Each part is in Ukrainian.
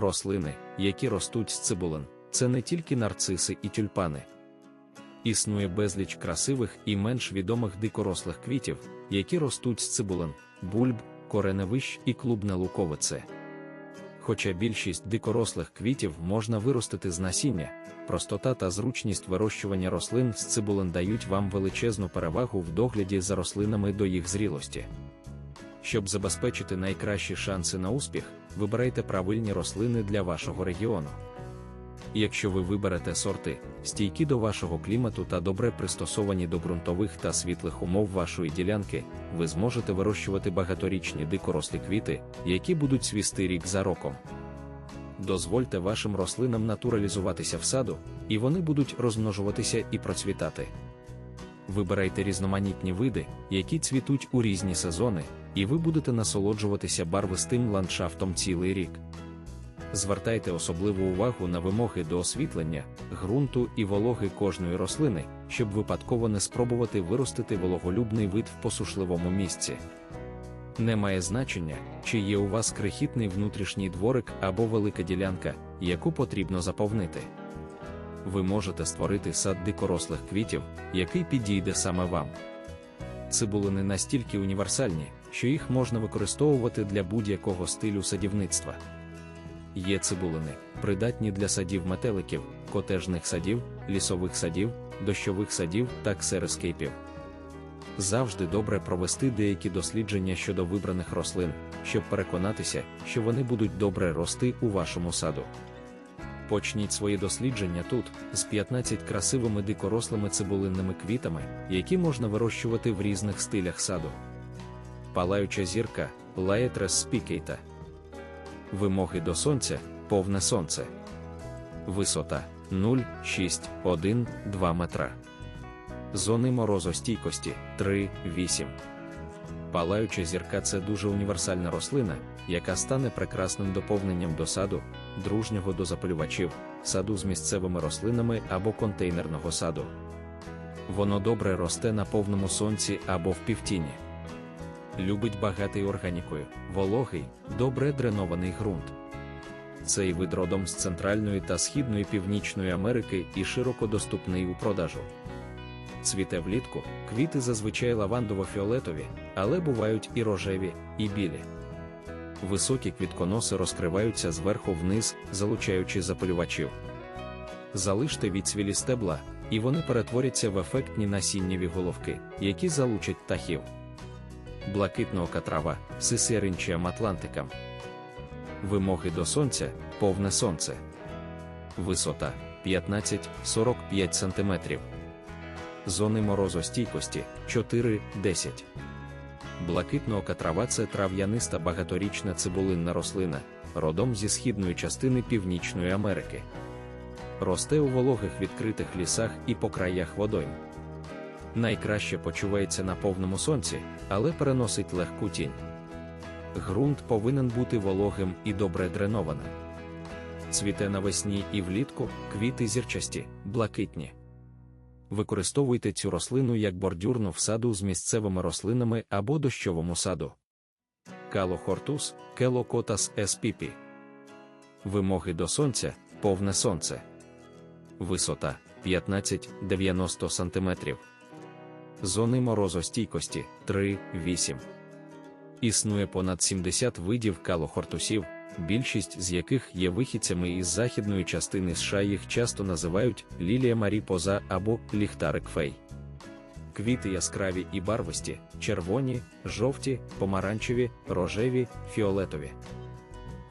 Рослини, які ростуть з цибулин, це не тільки нарциси і тюльпани. Існує безліч красивих і менш відомих дикорослих квітів, які ростуть з цибулин, бульб, кореневищ і клубне луковице. Хоча більшість дикорослих квітів можна виростити з насіння, простота та зручність вирощування рослин з цибулин дають вам величезну перевагу в догляді за рослинами до їх зрілості. Щоб забезпечити найкращі шанси на успіх, вибирайте правильні рослини для вашого регіону. Якщо ви виберете сорти, стійкі до вашого клімату та добре пристосовані до ґрунтових та світлих умов вашої ділянки, ви зможете вирощувати багаторічні дикорослі квіти, які будуть свісти рік за роком. Дозвольте вашим рослинам натуралізуватися в саду, і вони будуть розмножуватися і процвітати. Вибирайте різноманітні види, які цвітуть у різні сезони, і ви будете насолоджуватися барвистим ландшафтом цілий рік. Звертайте особливу увагу на вимоги до освітлення, ґрунту і вологи кожної рослини, щоб випадково не спробувати виростити вологолюбний вид в посушливому місці. Не має значення, чи є у вас крихітний внутрішній дворик або велика ділянка, яку потрібно заповнити. Ви можете створити сад дикорослих квітів, який підійде саме вам. Цибулини настільки універсальні, що їх можна використовувати для будь-якого стилю садівництва. Є цибулини, придатні для садів метеликів, котежних садів, лісових садів, дощових садів та ксерескейпів. Завжди добре провести деякі дослідження щодо вибраних рослин, щоб переконатися, що вони будуть добре рости у вашому саду. Почніть свої дослідження тут з 15 красивими дикорослими цибулинними квітами, які можна вирощувати в різних стилях саду. Палаюча зірка Laetres spicata Вимоги до сонця повне сонце. Висота 0,6,1,2 метра. Зони морозостійкості 3,8. Палаюча зірка це дуже універсальна рослина, яка стане прекрасним доповненням до саду, дружнього до запалювачів, саду з місцевими рослинами або контейнерного саду. Воно добре росте на повному сонці або в півтіні. Любить багатий органікою, вологий, добре дренований ґрунт. Цей вид родом з Центральної та Східної Північної Америки і широко доступний у продажу. Цвіте влітку, квіти зазвичай лавандово-фіолетові, але бувають і рожеві, і білі. Високі квітконоси розкриваються зверху вниз, залучаючи запалювачів. Залиште відцвілі стебла, і вони перетворяться в ефектні насіннєві головки, які залучать птахів. Блакитноока трава, сисеринчіам атлантикам. Вимоги до сонця повне сонце. Висота 15-45 см. Зони морозостійкості 4-10. Блакитноока трава це трав'яниста багаторічна цибулинна рослина, родом зі східної частини Північної Америки. Росте у вологих відкритих лісах і по краях водойм. Найкраще почувається на повному сонці, але переносить легку тінь. Грунт повинен бути вологим і добре дренованим. Цвіте навесні і влітку квіти зірчасті, блакитні. Використовуйте цю рослину як бордюрну в саду з місцевими рослинами або дощовому саду. Калохортус, келокотас spp. Вимоги до сонця повне сонце. Висота 15-90 см. Зони морозостійкості 3-8. Існує понад 70 видів калохортусів, більшість з яких є вихідцями із західної частини США їх часто називають лілія маріпоза або ліхтарик фей. Квіти яскраві і барвисті, червоні, жовті, помаранчеві, рожеві, фіолетові.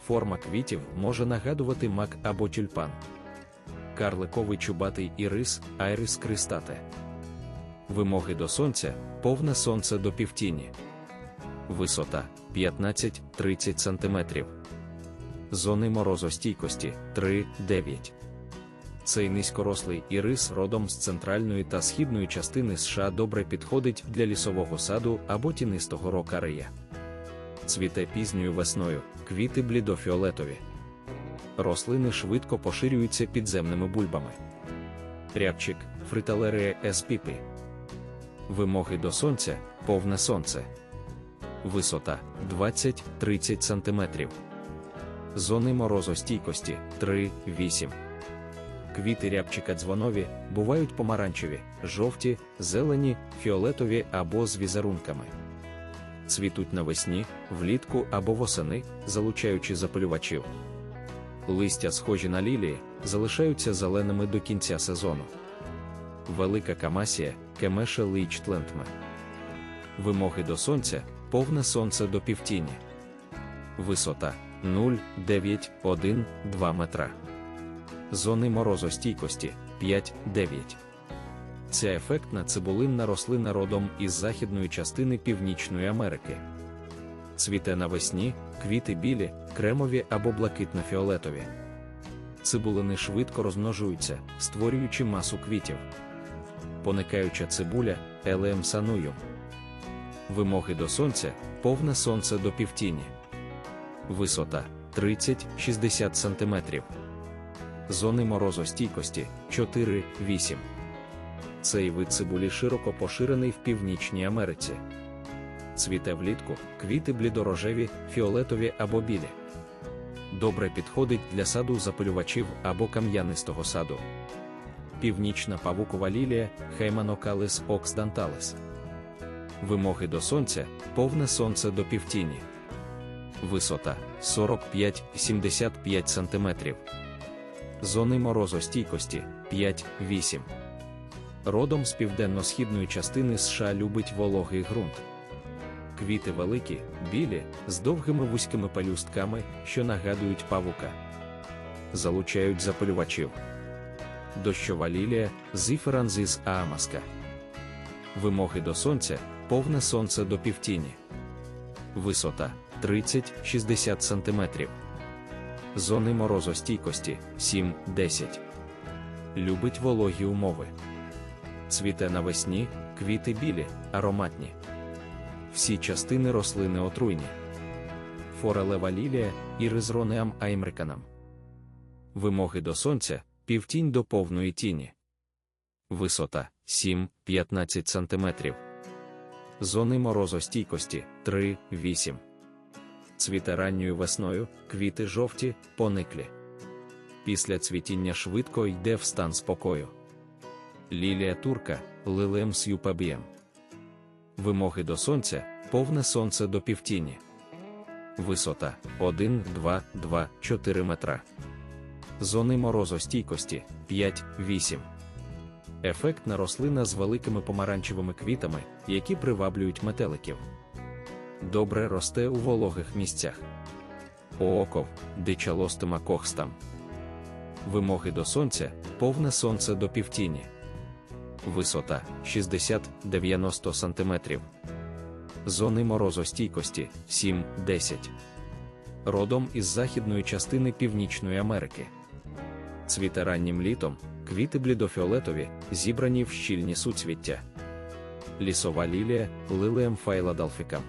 Форма квітів може нагадувати мак або тюльпан. Карликовий чубатий ірис, айрис кристате. Вимоги до сонця повне сонце до півтіні. Висота 15-30 см. Зони морозостійкості 3-9. Цей низькорослий ірис родом з центральної та східної частини США добре підходить для лісового саду або тінистого рокарея. Цвіте пізньою весною, квіти блідофіолетові. Рослини швидко поширюються підземними бульбами. Рябчик фриталерія еспіпі. Вимоги до сонця повне сонце. Висота 20-30 см. зони морозостійкості 3-8. Квіти рябчика дзвонові бувають помаранчеві, жовті, зелені, фіолетові або з візерунками. Цвітуть навесні, влітку або восени, залучаючи запилювачів. Листя, схожі на лілії, залишаються зеленими до кінця сезону. Велика камасія, кемеше лейчтлентме. Вимоги до сонця, повне сонце до півтіні. Висота 0,9,1,2 метра. Зони морозостійкості 5-9. Ця ефектна цибулинна рослина родом із західної частини Північної Америки. Цвіте навесні, квіти білі, кремові або блакитно-фіолетові. Цибулини швидко розмножуються, створюючи масу квітів. Поникаюча цибуля елеем саную. Вимоги до сонця повне сонце до півтіні. Висота 30-60 см. Зони морозостійкості 4-8. Цей вид цибулі широко поширений в Північній Америці. Цвіте влітку, квіти блідорожеві, фіолетові або білі. Добре підходить для саду запилювачів або кам'янистого саду. Північна павукова лілія Хейманокалис оксданталис. Вимоги до сонця повне сонце до півтіні. Висота 45-75 см. Зони морозостійкості 5-8. Родом з південно-східної частини США любить вологий ґрунт. Квіти великі, білі, з довгими вузькими пелюстками, що нагадують павука. Залучають запилювачів. Дощова лілія зіферанзис аамаска. Вимоги до сонця повне сонце до півтіні. Висота 30-60 см. Зони морозостійкості 7-10. Любить вологі умови. Цвіте навесні, квіти білі, ароматні. Всі частини рослини отруйні. Форелева лілія і ризронеам аймриканам. Вимоги до сонця півтінь до повної тіні. Висота 7-15 см. Зони морозостійкості 3-8. Цвіте ранньою весною, квіти жовті, пониклі. Після цвітіння швидко йде в стан спокою. Лілія турка лилем сюпабієм. Вимоги до сонця повне сонце до півтіні. Висота 1, 2, 2, 4 метра. Зони морозостійкості 5, 8. Ефектна рослина з великими помаранчевими квітами, які приваблюють метеликів. Добре росте у вологих місцях. Ооков, дичалостима кохстам. Вимоги до сонця повне сонце до півтіні. Висота 60-90 см. Зони морозостійкості 7-10. Родом із західної частини Північної Америки. Цвіте раннім літом, квіти блідофіолетові, зібрані в щільні суцвіття. Лісова лілія лилеєм файладалфікам.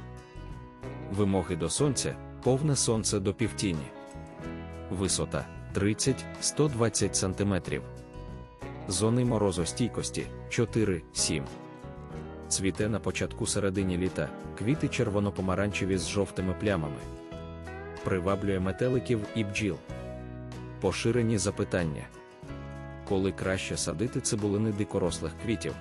Вимоги до сонця повне сонце до півтіні. Висота 30-120 см. Зони морозостійкості 4-7. Цвіте на початку середині літа, квіти червоно-помаранчеві з жовтими плямами. Приваблює метеликів і бджіл. Поширені запитання. Коли краще садити цибулини дикорослих квітів?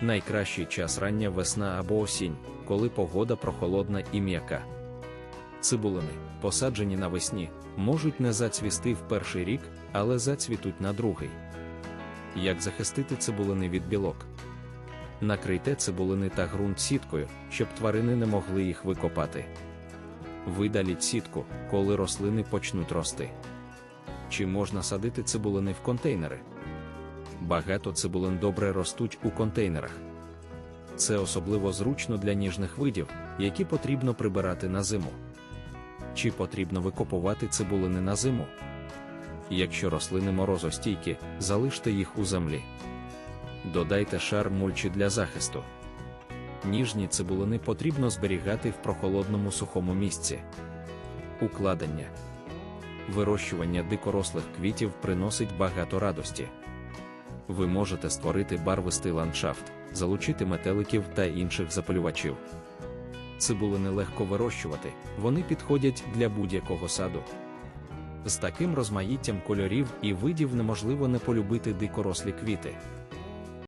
Найкращий час рання весна або осінь, коли погода прохолодна і м'яка. Цибулини, посаджені навесні, можуть не зацвісти в перший рік, але зацвітуть на другий. Як захистити цибулини від білок? Накрийте цибулини та ґрунт сіткою, щоб тварини не могли їх викопати. Видаліть сітку, коли рослини почнуть рости. Чи можна садити цибулини в контейнери? Багато цибулин добре ростуть у контейнерах. Це особливо зручно для ніжних видів, які потрібно прибирати на зиму. Чи потрібно викопувати цибулини на зиму? Якщо рослини морозостійкі, залиште їх у землі. Додайте шар мульчі для захисту. Ніжні цибулини потрібно зберігати в прохолодному сухому місці. Укладення. Вирощування дикорослих квітів приносить багато радості. Ви можете створити барвистий ландшафт, залучити метеликів та інших запалювачів. Цибулини легко вирощувати, вони підходять для будь-якого саду. З таким розмаїттям кольорів і видів неможливо не полюбити дикорослі квіти.